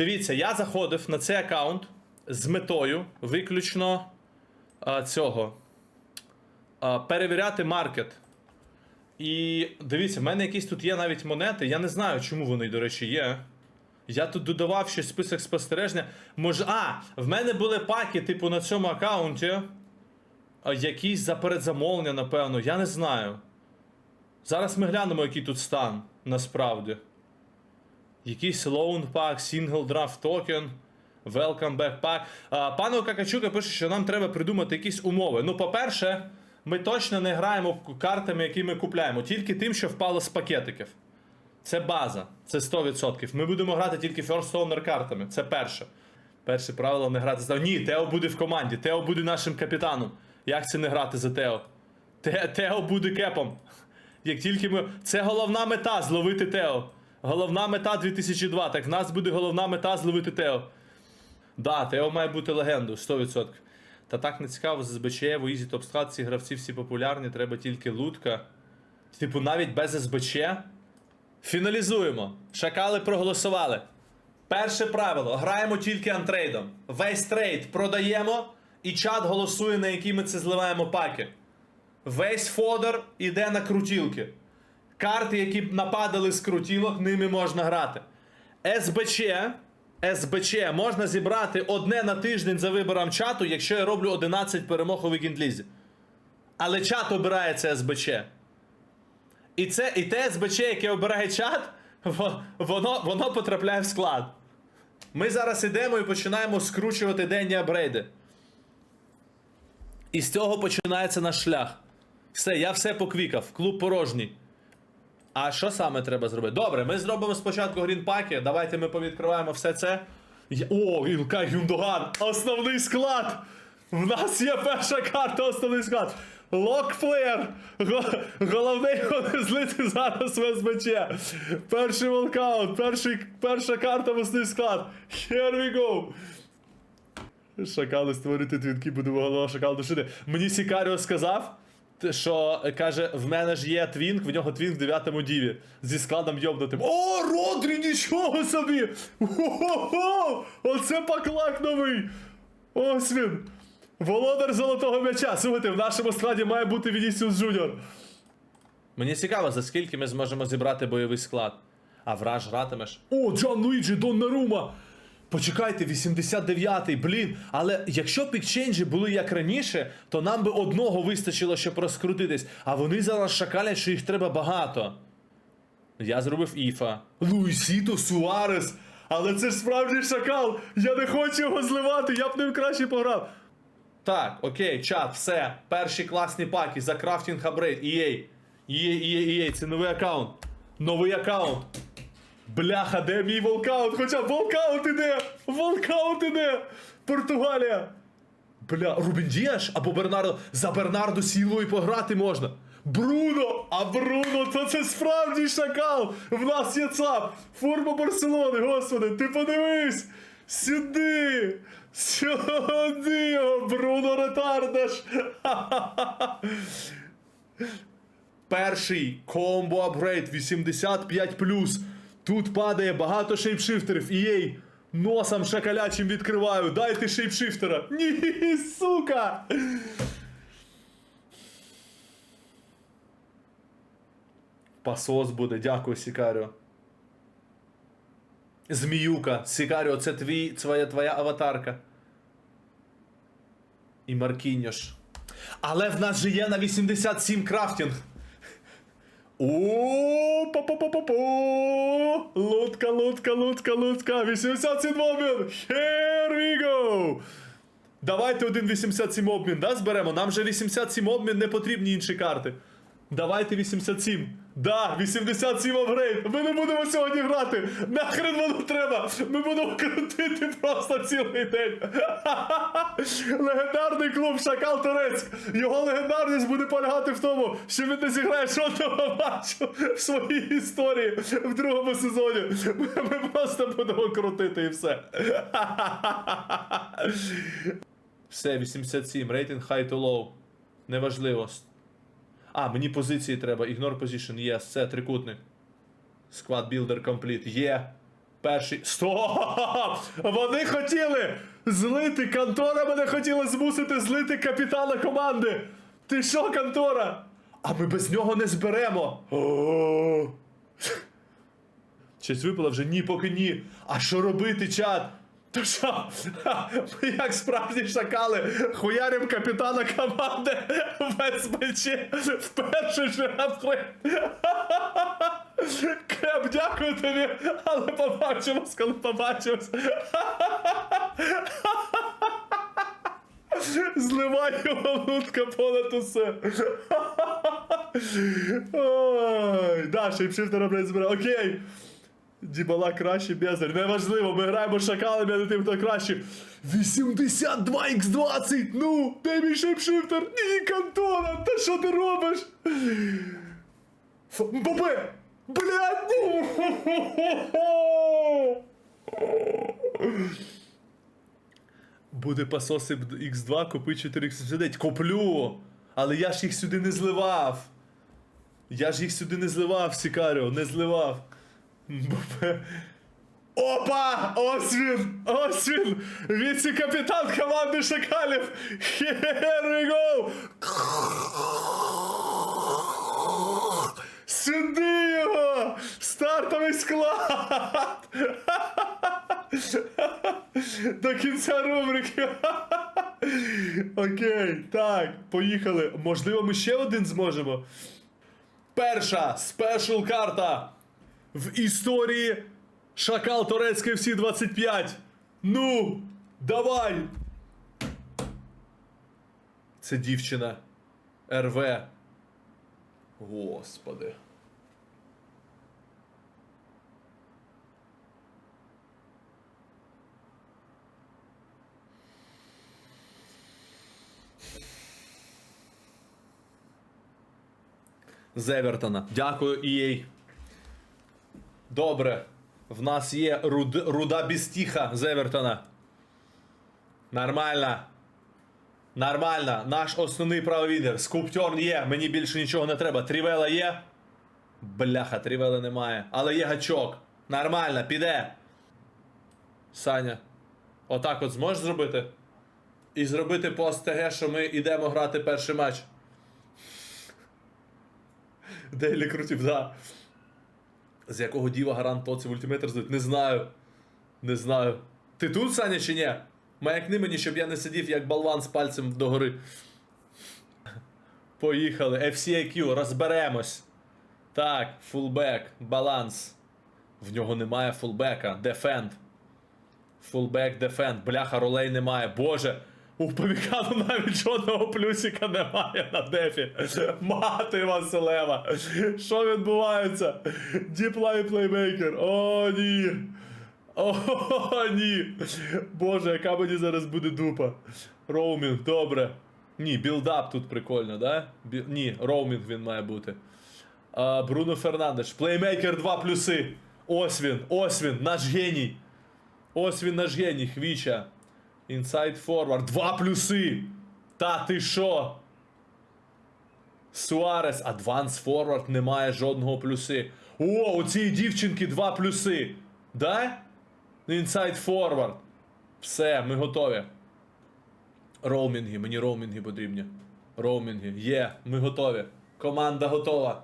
Дивіться, я заходив на цей аккаунт з метою виключно а, цього. А, перевіряти маркет. І дивіться, в мене якісь тут є навіть монети. Я не знаю, чому вони, до речі, є. Я тут додавав щось список спостереження. Може. А, в мене були паки, типу, на цьому аккаунті. Якісь за передзамовлення, напевно, я не знаю. Зараз ми глянемо, який тут стан, насправді. Якийсь loan pack, single draft token, welcome back pack. А, пане Какачука пише, що нам треба придумати якісь умови. Ну, по-перше, ми точно не граємо картами, які ми купляємо, тільки тим, що впало з пакетиків. Це база, це 100%. Ми будемо грати тільки First Owner картами. Це перше. Перше правило не грати за. Ні, Тео буде в команді. Тео буде нашим капітаном. Як це не грати за Тео? Те, Тео буде кепом. Як тільки ми. Це головна мета зловити Тео. Головна мета 2002. Так в нас буде головна мета зловити Тео. Да, Тео має бути легендою, 100%. Та так не цікаво, з СБЧ, в Ізі Топстрат ці гравці всі популярні, треба тільки лутка. Типу, навіть без СБЧ. Фіналізуємо. Шакали проголосували. Перше правило: граємо тільки антрейдом. Весь трейд продаємо, і чат голосує, на які ми це зливаємо паки. Весь фодер іде на крутілки. Карти, які нападали з крутілок, ними можна грати. СБЧ. СБЧ можна зібрати одне на тиждень за вибором чату, якщо я роблю 11 перемог у вікіндлізі. Але чат обирає це СБЧ. І це і те СБЧ, яке обирає чат, воно, воно потрапляє в склад. Ми зараз ідемо і починаємо скручувати денні апгрейди. І з цього починається наш шлях. Все, я все поквікав, клуб порожній. А що саме треба зробити? Добре, ми зробимо спочатку грінпаки. Давайте ми повідкриваємо все це. О, Ілкай Гюндоган! Основний склад! В нас є перша карта, основний склад. Локплеєр! Го- Головне його не злити зараз в СБЧ. Перший волкаут, перший, перша карта в основний склад. Here we go! Шакали створити твінки, будемо голова шакал душити. Мені Сікаріо сказав, що каже: в мене ж є твінк, в нього твінк в 9 діві. Зі складом йобнутим. О, Родрі, нічого собі! Ого! Оце паклак новий! Ось він! Володар золотого м'яча. Слухайте, в нашому складі має бути Вінісіус Джуніор. Мені цікаво, за скільки ми зможемо зібрати бойовий склад. А враж гратимеш. О, Джан Луїджі Доннарума! Почекайте, 89-й, блін. Але якщо пікченджі були як раніше, то нам би одного вистачило, щоб розкрутитись. А вони зараз шакалять, що їх треба багато. Я зробив Іфа. Луїсіто Суарес. Але це ж справжній шакал. Я не хочу його зливати, я б ним краще пограв. Так, окей, чат, все. Перші класні паки за крафтінг апгрейд. EA. EA, EA, EA, це новий аккаунт. Новий аккаунт. Бляха, де мій волкаут? Хоча волкаут іде! Волкаут іде! Португалія! Бля, Рубін Діаш або Бернардо. За Бернардо Сілою пограти можна. Бруно! А Бруно, то це справді шакал! В нас є ЦАП! Форма Барселони, господи, ти подивись! Сюди! Сюди! О, Бруно ретардаш! Перший комбо апгрейд 85+. Тут падає багато шейпшифтерів. EA носом шакалячим відкриваю. Дайте шейпшифтера. Ні, сука! Пасос буде, дякую, Сікаріо. Зміюка, Сікаріо, це твій, твоя, твоя аватарка. І Маркіньош. Але в нас же є на 87 крафтінг. О, по по по по по Лодка, лодка, лодка, лодка. 87 обмін. Here we go. Давайте один 87 обмін, да, зберемо. Нам же 87 обмін не потрібні інші карти. Давайте 87. Да, 87 апгрейд. Ми не будемо сьогодні грати. Нахрен воно треба. Ми будемо крутити просто цілий день. Легендарний клуб Шакал Турецьк. Його легендарність буде полягати в тому, що він не зіграє жодного матчу в своїй історії в другому сезоні. Ми, просто будемо крутити і все. Все, 87. Рейтинг high to low. Неважливо. А, мені позиції треба. Ignore position, є, все, трикутник. Squad builder complete. Є. Перший. Стоп! Вони хотіли злити контора, мене хотіла змусити злити капітана команди. Ти що, контора? А ми без нього не зберемо. Щось випало вже ні, поки ні. А що робити, чат? То що? Ми як справжні шакали хуярим капітана команди в СБЧ в перший же гапли. Креп, дякую тобі, але побачимось, коли побачимось. Зливаю лутка понад усе. Ой, да, шейпшифтера, блядь, збирав. Окей. Дібала краще бездарь. Неважливо, ми граємо шакалами, а не тим, хто краще. 82 х 20 Ну, де мій шейпшифтер? Ні, Кантона, та що ти робиш? Бабе! Блядь, ну! Буде пасоси X2, купи 4X9. Куплю! Але я ж їх сюди не зливав. Я ж їх сюди не зливав, Сікаріо, не зливав. Опа! Ось він! Ось він! Віце-капітан команди Шакалів! Here we go! Сюди його! Стартовий склад! До кінця рубрики. Окей, так, поїхали. Можливо, ми ще один зможемо. Перша спешл карта в історії Шакал Турецький всі 25. Ну, давай. Це дівчина. РВ. Господи. З Евертона. Дякую, EA. Добре. В нас є руд, руда Бістіха з Евертона. Нормально. Нормально. Наш основний правовідер. Скульптерн є. Мені більше нічого не треба. Трівела є. Бляха, трівели немає. Але є гачок. Нормально, піде. Саня. Отак от зможеш зробити? І зробити пост ТГ, що ми йдемо грати перший матч. Дейлі крутів, да. З якого діва гарант тоці здуть? Не знаю. Не знаю. Ти тут, Саня, чи ні? Маякни мені, щоб я не сидів як болван з пальцем догори. Поїхали. FCIQ, розберемось. Так, фулбек, баланс. В нього немає фулбека. Дефенд. Фулбек, дефенд. Бляха, ролей немає. Боже. У Павікану навіть жодного плюсика немає на дефі. Мати Василева. Що відбувається? Діплай плеймейкер. О, ні. О, ні. Боже, яка мені зараз буде дупа. Роумінг, добре. Ні, білдап тут прикольно, да? Бі... Ні, роумінг він має бути. А, Бруно Фернандеш. Плеймейкер 2 плюси. Ось він, ось він, наш геній. Ось він наш геній, Хвіча. Інсайд форвард. Два плюси. Та ти що? Суарес, адванс форвард немає жодного плюси. О, у цієї дівчинки два плюси. Да? Інсайд форвард. Все, ми готові. Роумінги, мені роумінги потрібні. Роумінги. Є, ми готові. Команда готова.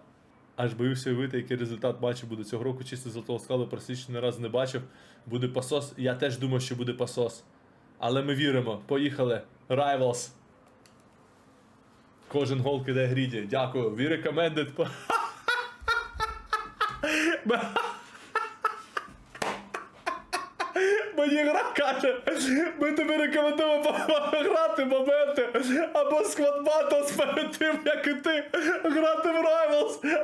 Аж боюся уявити, який результат матчу буде цього року. Чисто золотого складу просічно не раз не бачив. Буде пасос. Я теж думаю, що буде пасос. Але ми віримо. Поїхали. Rivals. Кожен гол кидає гріді. Дякую. We recommended. Мені гра каже, ми тобі рекомендуємо грати моменти або Battles перед тим, як і ти грати в Rivals.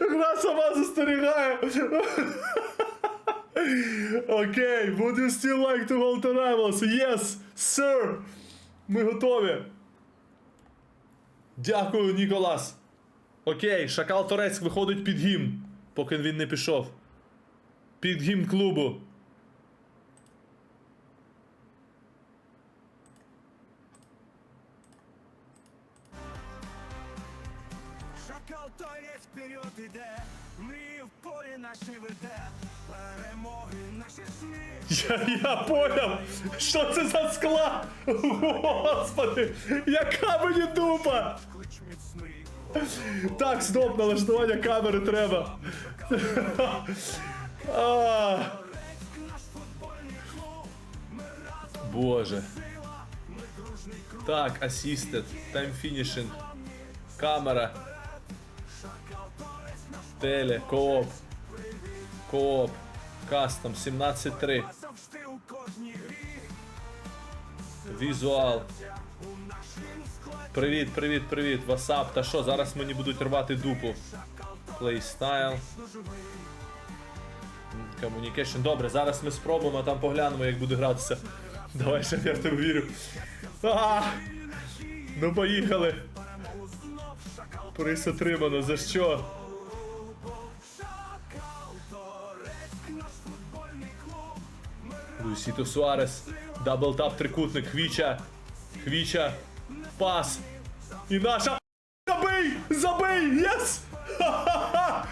Гра сама застерігає. Окей, would you still like to hold the Rivals? Yes, sir. Ми готові. Дякую, Ніколас. Окей, Шакал Торецьк виходить під гімн, поки він не пішов. Під гімн клубу. Шакал Торец вперед іде, мрії в полі наші веде. Я, я поняв, що це за склад? Господи, яка мені дупа! Так, стоп, налаштування камери треба. А. Боже. Так, assisted, time finishing. Камера. Теле, кооп. Кооп. Кастом 17.3. завжди у кожній грі. Візуал. Привіт, привіт, привіт. Васап. Та що, зараз мені будуть рвати дупу. Playstyle. Communication. Добре, зараз ми спробуємо, там поглянемо, як буде гратися. Давай, ще я тебе вірю. А! Ну поїхали. Приз отримано. За що? Луїсіто Суарес. Даблтап трикутник. Хвіча. Хвіча. Пас. І наша. Забий! Забий! Єс! Ха-ха-ха!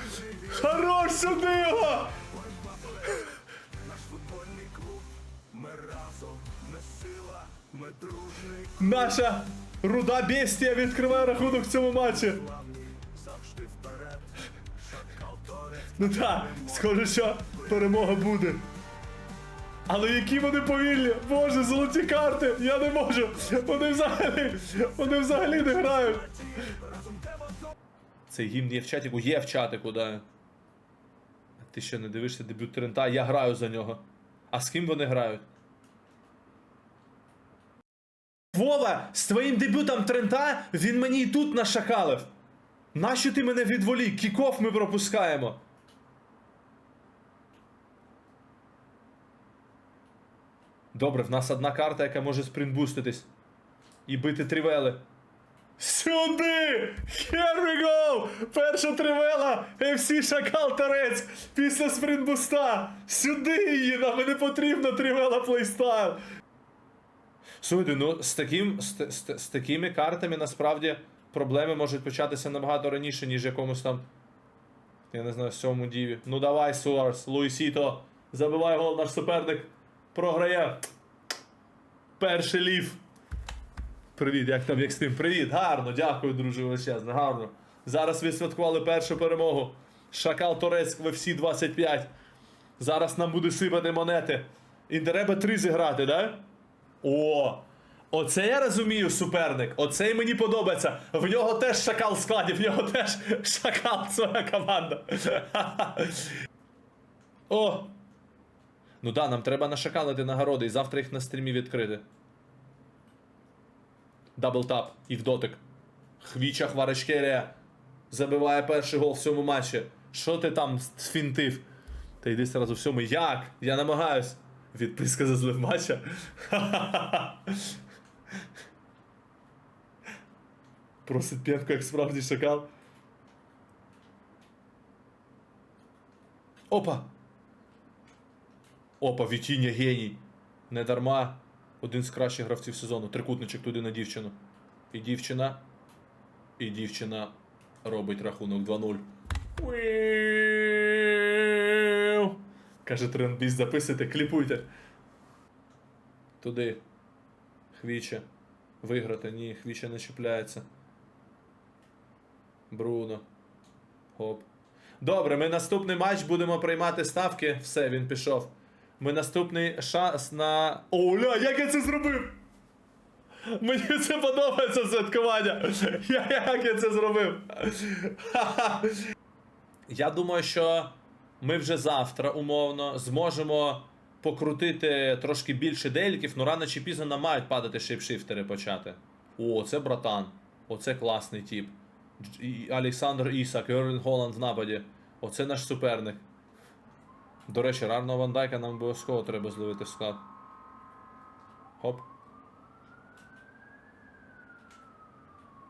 Хорош сюди його! Наша руда бестія відкриває рахунок в цьому матчі. Ну так, схоже, що перемога буде. Але які вони повільні! Боже, золоті карти! Я не можу! Вони взагалі! Вони взагалі не грають! Цей гімн є в чатику, є в чатику, да. А Ти що не дивишся дебют Трента? Я граю за нього. А з ким вони грають? Вова, з твоїм дебютом Трента він мені і тут нашакалив. Нащо ти мене відволік? Кіков ми пропускаємо. Добре, в нас одна карта, яка може спринтбуститись. І бити тривели. Сюди! Here we go! Перша тривела! FC Шакал Торецьк! Після спринтбуста! Сюди її! Нам не потрібна тривела плейстайл! Слухайте, ну з, таким, з, з, з, такими картами насправді проблеми можуть початися набагато раніше, ніж якомусь там. Я не знаю, сьомому діві. Ну давай, Суарс, Луїсіто. Забивай гол, наш суперник. Програє. Перший лів. Привіт, як там Екстрім? Привіт, гарно, дякую, друже, величезне, гарно. Зараз відсвяткували першу перемогу. Шакал Торецьк в FC 25. Зараз нам буде сипати монети. І треба три зіграти, да? О! Оце я розумію, суперник. Оцей мені подобається. В нього теж шакал в складі, в нього теж шакал своя команда. О! Ну да, нам треба нашакалити нагороди і завтра їх на стрімі відкрити. Даблтап і в дотик. Хвіча Хварачкерія забиває перший гол в цьому матчі. Що ти там сфінтив? Та йди сразу в сьому. Як? Я намагаюсь. Відписка за злив матча. Просить п'ятку, як справді шакал. Опа! Опа, Вітіння геній. Не дарма. Один з кращих гравців сезону. Трикутничок туди на дівчину. І дівчина. І дівчина робить рахунок 2-0. Каже тренбіс, записуйте, кліпуйте. Туди. Хвіча. Виграти. Ні, Хвіча не чіпляється. Бруно. Хоп. Добре, ми наступний матч будемо приймати ставки. Все, він пішов. Ми наступний шанс на. Оля, як я це зробив? Мені це подобається святкування. Я, як я це зробив? Я думаю, що ми вже завтра умовно зможемо покрутити трошки більше деліків, але рано чи пізно нам мають падати шейпшифтери почати. О, це братан. Оце класний тип. Дж- Олександр Ісак, Ерлін Голланд в нападі. Оце наш суперник. До речі, рарного Вандайка нам обов'язково треба зловити в склад. Хоп.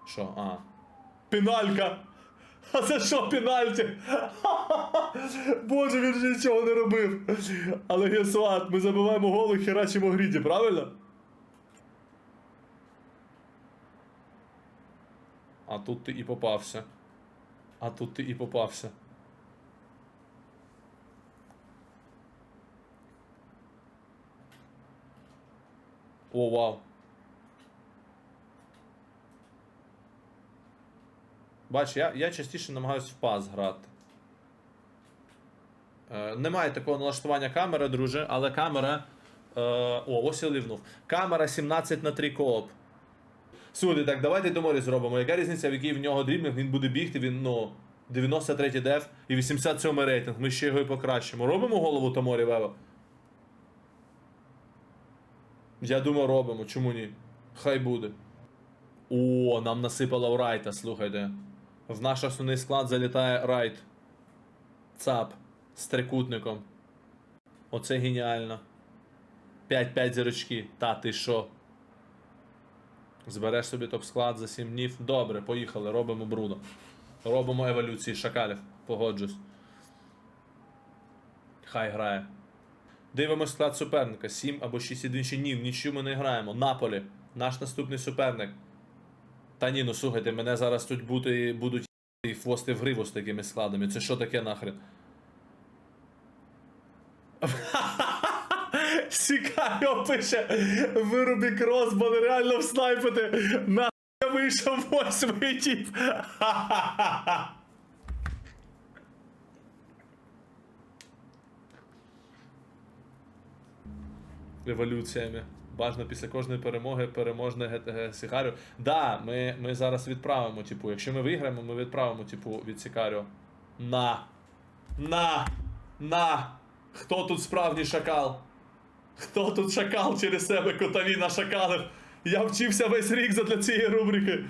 Що? А. Піналька! А це що пенальті? Боже, він ж нічого не робив. Але гесуат, ми забиваємо гол і херачимо гріді, правильно? А тут ти і попався. А тут ти і попався. О, вау. Бач, я, я частіше намагаюсь в паз грати. Е, немає такого налаштування камери, друже, але камера. Е, о, ось я лівнув. Камера 17 на 3 кооп. Суди, так давайте до морі зробимо. Яка різниця, в який в нього дрібник, він буде бігти, він, ну, 93 деф і 87 рейтинг. Ми ще його і покращимо. Робимо голову Томорі Вева? Я думаю, робимо. Чому ні? Хай буде. О, нам насипало у райта, слухайте. В наш основний склад залітає райт. ЦАП з трикутником. Оце геніально. 5-5 зірочки. Та ти що? Збереш собі топ-склад за 7 днів. Добре, поїхали, робимо Бруно. Робимо еволюції шакалів. Погоджусь. Хай грає. Дивимось склад суперника. 7 або 6 інших ні, в нічю ми не граємо. Наполі. Наш наступний суперник. Та ні, ну слухайте, мене зараз тут бути, будуть і хвости в гриву з такими складами. Це що таке нахрен? Сікайо пише вирубі крос, бо нереально вснайпити. Я вийшов восьмий тіп. Революціями. Бажано після кожної перемоги переможне ГТГ Да, ми, ми зараз відправимо, типу, якщо ми виграємо, ми відправимо, типу, від Сікаріо. На. На. На. Хто тут справжній шакал? Хто тут шакал через себе котові нашакалив? Я вчився весь рік задля цієї рубрики.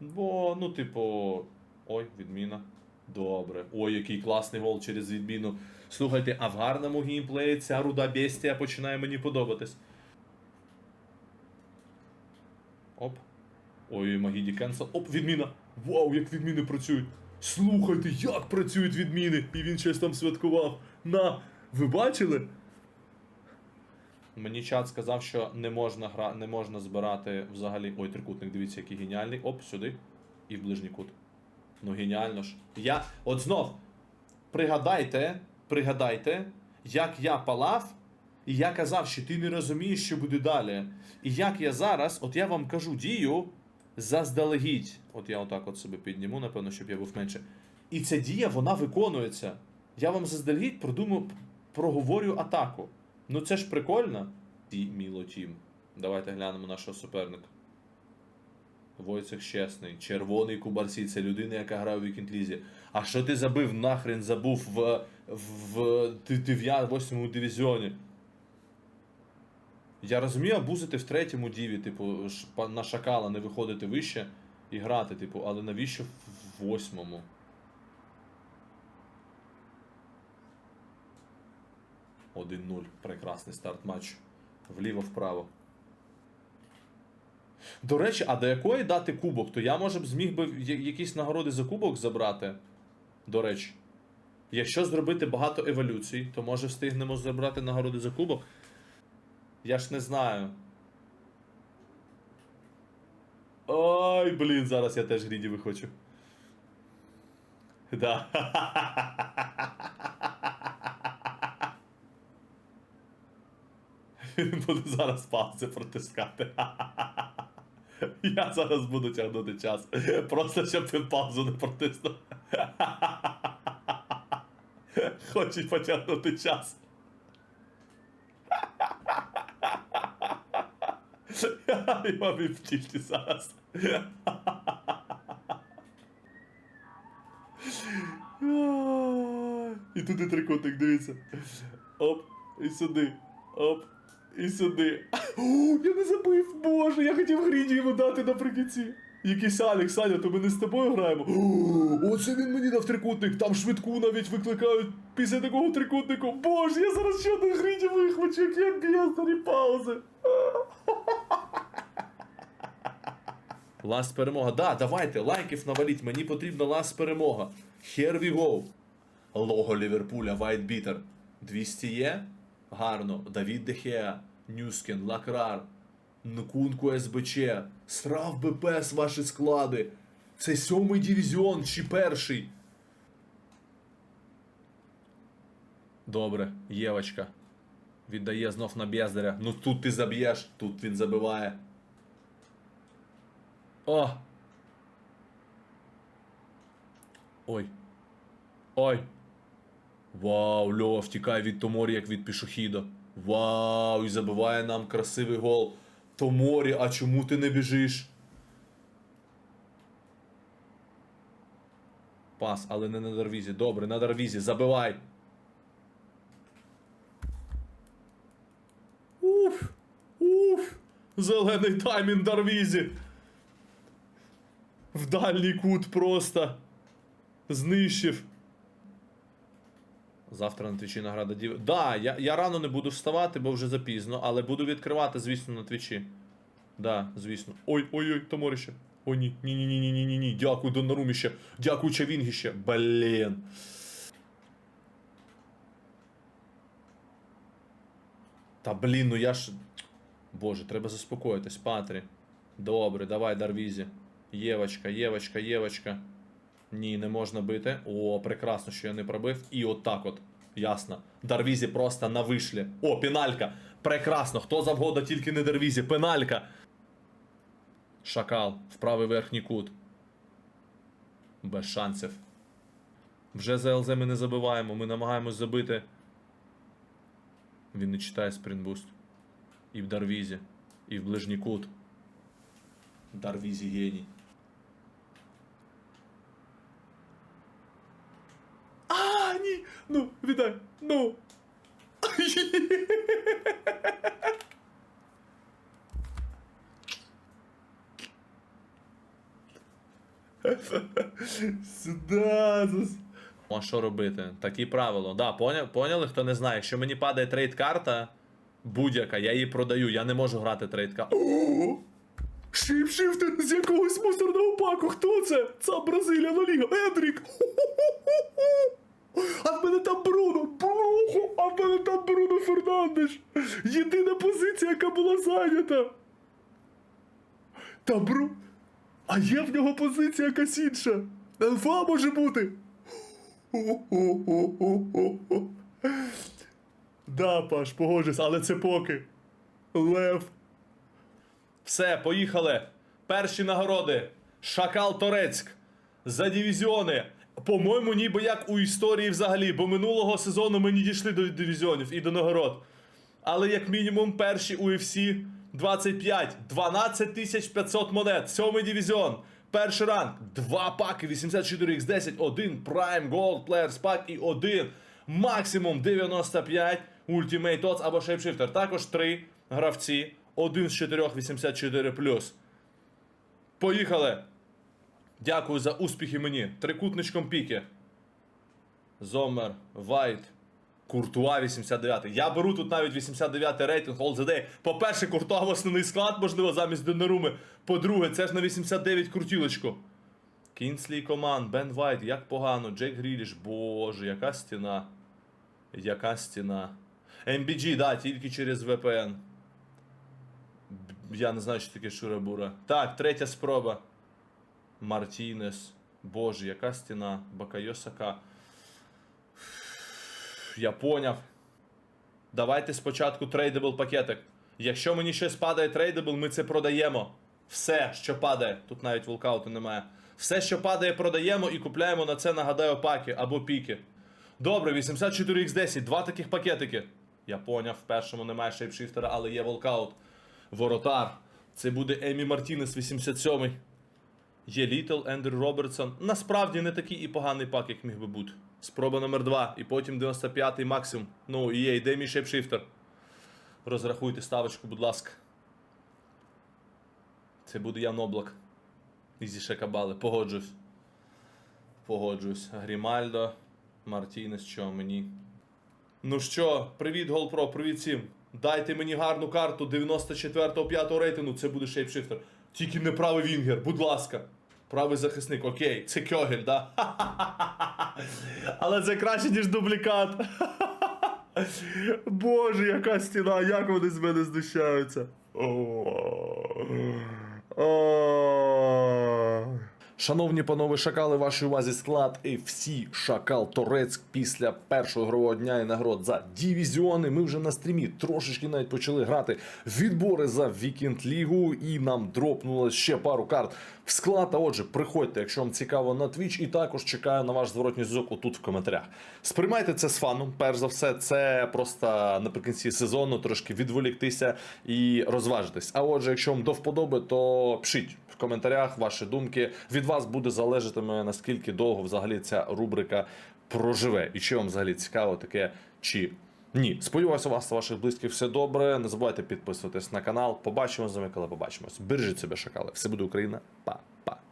Бо, ну, типу. Ой, відміна. Добре. Ой, який класний гол через відміну. Слухайте, а в гарному геймплеї ця руда бестія починає мені подобатись. Оп. Ой, Магіді кенсел. Оп, відміна. Вау, як відміни працюють. Слухайте, як працюють відміни. І він щось там святкував. На, ви бачили? Мені чат сказав, що не можна гра... не можна збирати взагалі. Ой, трикутник, дивіться, який геніальний. Оп, сюди. І в ближній кут. Ну геніально ж. Я. От знов. Пригадайте, пригадайте, як я палав, і я казав, що ти не розумієш, що буде далі. І як я зараз, от я вам кажу дію заздалегідь. От я отак от себе підніму, напевно, щоб я був менше. І ця дія, вона виконується. Я вам заздалегідь продумав, проговорю атаку. Ну це ж прикольно. Ті Міло Тім. Давайте глянемо нашого суперника. Войцех чесний, червоний кубарсі, це людина, яка грає у вікінг-лізі. А що ти забив, нахрен забув в, в 9-8 дивізіоні? Я розумію абузити в третьому діві, типу, на шакала не виходити вище і грати, типу, але навіщо в восьмому? Один 0 Прекрасний старт матчу. Вліво-вправо. До речі, а до якої дати кубок? То я, може б, зміг би якісь нагороди за кубок забрати. До речі. Якщо зробити багато еволюцій, то може встигнемо забрати нагороди за кубок. Я ж не знаю. Ой, блін, зараз я теж гріді вихочу. Да. Він буде зараз паузи протискати. Я зараз буду тягнути час. Просто щоб він паузу не протиснув. Хоче потягнути час. Я мамі в тільті зараз. І туди трикутник, дивіться. Оп, і сюди. Оп, і сюди. О, я не забив, боже, я хотів гріді йому дати наприкінці. Якийсь Алекс, Саня, то ми не з тобою граємо. О, оце він мені дав трикутник, там швидку навіть викликають після такого трикутнику. Боже, я зараз ще один гріді вихвачу, як я б'є старі паузи. Ласт перемога. Да, давайте, лайків наваліть, мені потрібна ласт перемога. Here we go. Лого Ліверпуля, White Bitter. 200 є? Гарно. Давід Дехеа, Нюскен, Лакрар, Нкунку СБЧ, Срав БПС ваші склади. Це сьомий дивізіон чи перший. Добре, Євочка. Віддає знов на Бездаря. Ну тут ти заб'єш, тут він забиває. О! Ой. Ой. Вау, Льова втікає від Томорі, як від пішохіда. Вау, і забиває нам красивий гол. Томорі, а чому ти не біжиш? Пас, але не на Дарвізі. Добре, на Дарвізі. Забивай. Уф. Уф. Зелений таймінг Дарвізі. В дальній кут просто. Знищив. Завтра на твічі награда дів. Да, я я рано не буду вставати, бо вже запізно, але буду відкривати, звісно, на твічі. Да, звісно. Ой-ой-ой, томорище. Ой, ні. Ні-ні-ні-ні-ні-ні. Дякую, Доннарумі ще. Дякую, Чавінгі ще. Блін. Та блін, ну я ж. Боже, треба заспокоїтись, Патрі. Добре, давай, Дарвізі. Євочка, Євочка, Євочка. Ні, не можна бити. О, прекрасно, що я не пробив. І от так от. Ясно. Дарвізі просто на вишлі. О, пеналька. Прекрасно. Хто завгодно, тільки не Дарвізі. Пеналька. Шакал. В правий верхній кут. Без шансів. Вже за ЛЗ ми не забиваємо. Ми намагаємось забити. Він не читає спринтбуст. І в Дарвізі. І в ближній кут. Дарвізі геній. А, ні! Ну, віддай! Ну! Сюда. А що робити? Такі правила. Да, поня... поняли, хто не знає. Якщо мені падає трейд-карта будь-яка, я її продаю, я не можу грати трейд-карту. Шипшифтер з якогось мусорного паку. Хто це? Це Бразилія Ліга. Едрік. А в мене там Бруно. Бруно. А в мене там Бруно Фернандеш. Єдина позиція, яка була зайнята. Та Бру. А є в нього позиція якась інша. Елфа може бути. Да, Паш, погоджусь, але це поки. Лев. Все, поїхали. Перші нагороди. Шакал Торецьк. За дивізіони. По-моєму, ніби як у історії взагалі, бо минулого сезону ми не дійшли до дивізіонів і до нагород. Але як мінімум перші UFC 25, 12 500 монет, сьомий дивізіон. Перший ранг, два паки 84x10, один Prime Gold Players Pack і один максимум 95 Ultimate Odds або Shapeshifter. Також три гравці, один з чотирьох 84 Поїхали! Дякую за успіхи мені. Трикутничком піки. Зомер, Вайт, Куртуа 89. Я беру тут навіть 89 рейтинг All the Day. По-перше, Куртуа в основний склад, можливо, замість Донаруми. По-друге, це ж на 89 крутілочку. Кінслі Команд, Бен Вайт, як погано, Джек Гріліш, боже, яка стіна. Яка стіна. MBG, да, тільки через VPN. Я не знаю, що таке Шура-Бура. Так, третя спроба. Мартінес. Боже, яка стіна. Бакайосака. Я поняв. Давайте спочатку трейдабл пакетик. Якщо мені щось падає трейдабл, ми це продаємо. Все, що падає. Тут навіть волкауту немає. Все, що падає, продаємо і купляємо на це, нагадаю, паки або піки. Добре, 84x10, два таких пакетики. Я поняв, в першому немає шейпшифтера, але є волкаут. Воротар. Це буде Емі Мартінес 87 Є Літл, Ендрю Робертсон. Насправді не такий і поганий пак, як міг би бути. Спроба номер 2 і потім 95-й максимум. Ну і є, йде мій шейпшифтер. Розрахуйте ставочку, будь ласка. Це буде Ян Облак. Ізі Шекабали. Погоджуюсь. Погоджуюсь. Грімальдо, Мартінес, що мені. Ну що, привіт, GoPro, привіт всім. Дайте мені гарну карту 94-го 5 рейтингу, це буде шейпшифтер. Тільки не правий Вінгер, будь ласка. Правий захисник, окей, це Кьогель, да? Але це краще, ніж дублікат. Боже, яка стіна, як вони з мене знущаються. О. Шановні панове шакали, вашій увазі склад FC Шакал Торецьк після першого ігрового дня і нагород за дивізіони. Ми вже на стрімі трошечки навіть почали грати відбори за Вікінд Лігу, і нам дропнуло ще пару карт в склад. А отже, приходьте, якщо вам цікаво на Twitch, і також чекаю на ваш зворотній зв'язок отут в коментарях. Сприймайте це з фаном. Перш за все, це просто наприкінці сезону трошки відволіктися і розважитись. А отже, якщо вам до вподоби, то пишіть в коментарях ваші думки. Від вас буде залежатиме наскільки довго взагалі ця рубрика проживе, і чи вам взагалі цікаво таке чи. Ні, сподіваюся, у вас та ваших близьких все добре. Не забувайте підписуватись на канал. Побачимо з вами, коли побачимось. Бережіть себе, шакали. Все буде Україна. Па-па.